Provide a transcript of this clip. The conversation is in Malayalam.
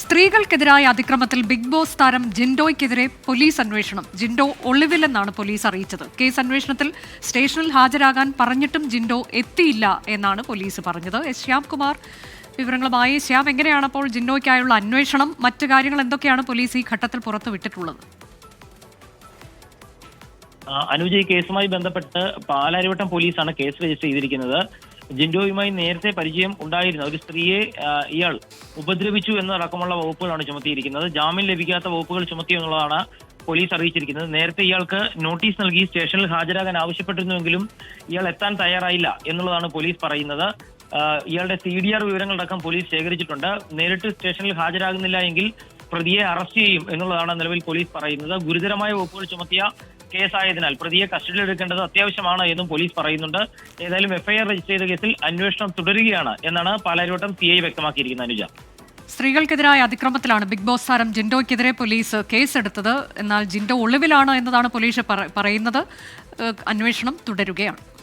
സ്ത്രീകൾക്കെതിരായ അതിക്രമത്തിൽ ബിഗ് ബോസ് താരം ജിൻഡോയ്ക്കെതിരെ പോലീസ് അന്വേഷണം. ജിൻഡോ ഒളിവിലെന്നാണ് പോലീസ് അറിയിച്ചത്. കേസ് അന്വേഷണത്തിൽ സ്റ്റേഷനിൽ ഹാജരാകാൻ പറഞ്ഞിട്ടും ജിൻഡോ എത്തിയില്ല എന്നാണ് പോലീസ് പറഞ്ഞത്. എസ് ശ്യാംകുമാർ വിവരങ്ങളുമായി ശ്യാം എങ്ങനെയാണ് അപ്പോൾ ജിൻഡോയ്ക്കായുള്ള അന്വേഷണം? മറ്റു കാര്യങ്ങൾ എന്തൊക്കെയാണ് പോലീസ് ഈ ഘട്ടത്തിൽ പുറത്തുവിട്ടിട്ടുള്ളത്? വിട്ടിട്ടുള്ളത് അനുജ് ഈ കേസുമായി ബന്ധപ്പെട്ട് പാലാരിവട്ടം പോലീസാണ് കേസ് രജിസ്റ്റർ ചെയ്തിരിക്കുന്നത്. ജിൻഡോയുമായി നേരത്തെ പരിചയം ഉണ്ടായിരുന്ന ഒരു സ്ത്രീയെ ഇയാൾ ഉപദ്രവിച്ചു എന്നതടക്കമുള്ള വകുപ്പുകളാണ് ചുമത്തിയിരിക്കുന്നത്. ജാമ്യം ലഭിക്കാത്ത വകുപ്പുകൾ ചുമത്തി എന്നുള്ളതാണ് പോലീസ് അറിയിച്ചിരിക്കുന്നത്. നേരത്തെ ഇയാൾക്ക് നോട്ടീസ് നൽകി സ്റ്റേഷനിൽ ഹാജരാകാൻ ആവശ്യപ്പെട്ടിരുന്നുവെങ്കിലും ഇയാൾ എത്താൻ തയ്യാറായില്ല എന്നുള്ളതാണ് പോലീസ് പറയുന്നത്. ഇയാളുടെ സി ഡി ആർ വിവരങ്ങളടക്കം പോലീസ് ശേഖരിച്ചിട്ടുണ്ട്. നേരിട്ട് സ്റ്റേഷനിൽ ഹാജരാകുന്നില്ല എങ്കിൽ പ്രതിയെ അറസ്റ്റ് ചെയ്യും എന്നുള്ളതാണ് നിലവിൽ പോലീസ് പറയുന്നത്. ഗുരുതരമായ വകുപ്പുകൾ ചുമത്തിയ കേസായതിനാൽ പ്രതിയെ കസ്റ്റഡിയിൽ എടുക്കേണ്ടത് അത്യാവശ്യമാണ് എന്നും പോലീസ് പറയുന്നുണ്ട്. ഏതായാലും എഫ്ഐആർ രജിസ്റ്റർ ചെയ്ത കേസിൽ അന്വേഷണം തുടരുകയാണ് എന്നാണ് പാലാരിവട്ടം സി ഐ വ്യക്തമാക്കിയിരിക്കുന്നത് അനുജ. സ്ത്രീകൾക്കെതിരായ അതിക്രമത്തിലാണ് ബിഗ് ബോസ് താരം ജിൻഡോയ്ക്കെതിരെ പോലീസ് കേസെടുത്തത്. എന്നാൽ ജിൻഡോ ഒളിവിലാണ് എന്നതാണ് പോലീസ് പറ- പറയുന്നത്. അന്വേഷണം തുടരുകയാണ്.